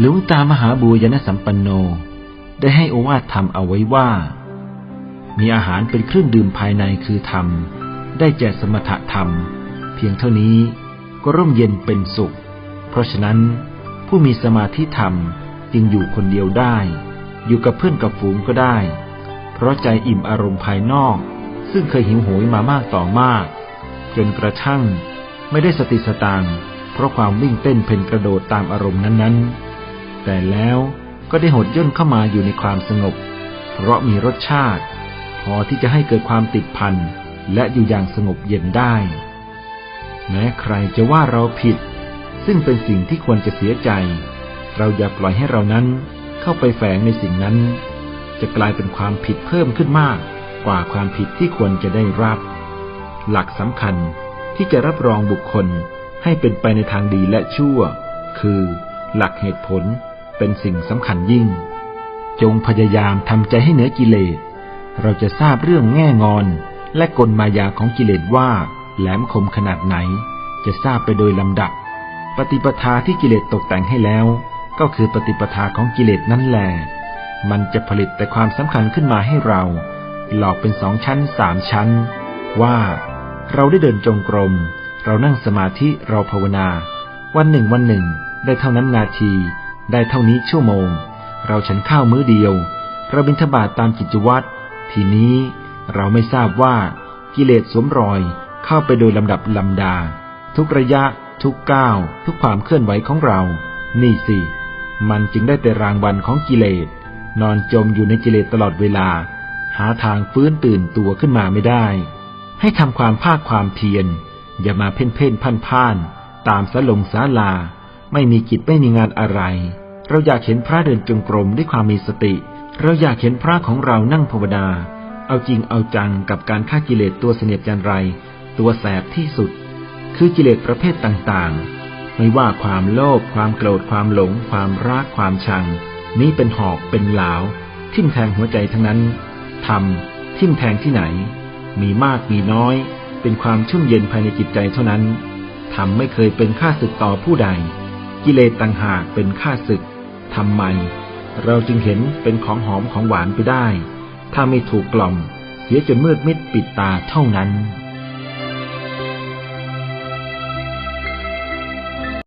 หลวงตามหาบุญยนสัมปันโน ได้ให้อวาทธรรมเอาไว้ว่า มีอาหารเป็นเครื่องดื่มภายในคือธรรม ได้แก่สมถะธรรม เพียงเท่านี้ก็ร่มเย็นเป็นสุข เพราะฉะนั้นผู้มีสมาธิธรรมจึงอยู่คนเดียวได้ อยู่กับเพื่อนกับฝูงก็ได้ เพราะใจอิ่มอารมณ์ภายนอก ซึ่งเคยหิวโหยมามากต่อมาก จนกระทั่งไม่ได้สติสตางเพราะความวิ่งเต้นเพ่นกระโดดตามอารมณ์นั้นๆ แต่แล้วก็ได้หดย่นเข้ามาอยู่ในความสงบ เพราะมีรสชาติ พอที่จะให้เกิดความติดพันและอยู่อย่างสงบเย็นได้ แม้ใครจะว่าเราผิด ซึ่งเป็นสิ่งที่ควรจะเสียใจ เราอย่าปล่อยให้เรานั้นเข้าไปแฝงในสิ่งนั้น จะกลายเป็นความผิดเพิ่มขึ้นมากกว่าความผิดที่ควรจะได้รับ หลักสำคัญที่จะรับรองบุคคลให้เป็นไปในทางดีและชั่ว คือ หลักเหตุผล เป็นสิ่งสำคัญยิ่ง จงพยายามทำใจให้เหนือกิเลส เราจะทราบเรื่องแง่งอน และกลมายาของกิเลสว่า แหลมคมขนาดไหน จะทราบไปโดยลำดับ ปฏิปทาที่กิเลสตกแต่งให้แล้ว ก็คือปฏิปทาของกิเลสนั่นแหละมันจะผลิตแต่ความสำคัญขึ้นมาให้เรา หลอกเป็นสองชั้นสามชั้น ว่าเราได้เดินจงกรม เรานั่งสมาธิเราภาวนา วันหนึ่งวันหนึ่ง ได้เท่านั้นนาที ได้เท่านี้ชั่วโมง เราฉันข้าวมื้อเดียว เราบิณฑบาตตามกิจวัตร ทีนี้เราไม่ทราบว่ากิเลสสวมรอยเข้าไปโดยลำดับลำดา ทุกระยะทุกก้าวทุกความเคลื่อนไหวของเรา นี่สิ มันจึงได้แต่รางวัลของกิเลส นอนจมอยู่ในกิเลสตลอดเวลา หาทางฟื้นตื่นตัวขึ้นมาไม่ได้ ให้ทำความภาคความเพียร อย่ามาเพ่นเพ่นพ่านพ่าน ตามสลงสาลา ไม่มีกิจไม่มีงานอะไร เราอยากเห็นพระเดินจงกรมด้วยความมีสติ เราอยากเห็นพระของเรานั่งภาวนา เอาจริงเอาจังกับการฆ่ากิเลสตัวเสนียดจันไร ตัวแสบที่สุด คือกิเลสประเภทต่างๆ ไม่ว่าความโลภความโกรธความหลง ความรักความชัง นี้เป็นหอกเป็นหลาว ทิ่มแทงหัวใจทั้งนั้นทำทิ่มแทงที่ไหน มีมากมีน้อย เป็นความชุ่มเย็นภายในจิตใจเท่านั้นทำไม่เคยเป็นข้าศึกต่อผู้ใด กิเลสต่างหากเป็นข้าศึกทำไม เราจึงเห็นเป็นของหอมของหวานไปได้ ถ้าไม่ถูกกล่อม เสียจนมืดมิดปิดตาเท่านั้น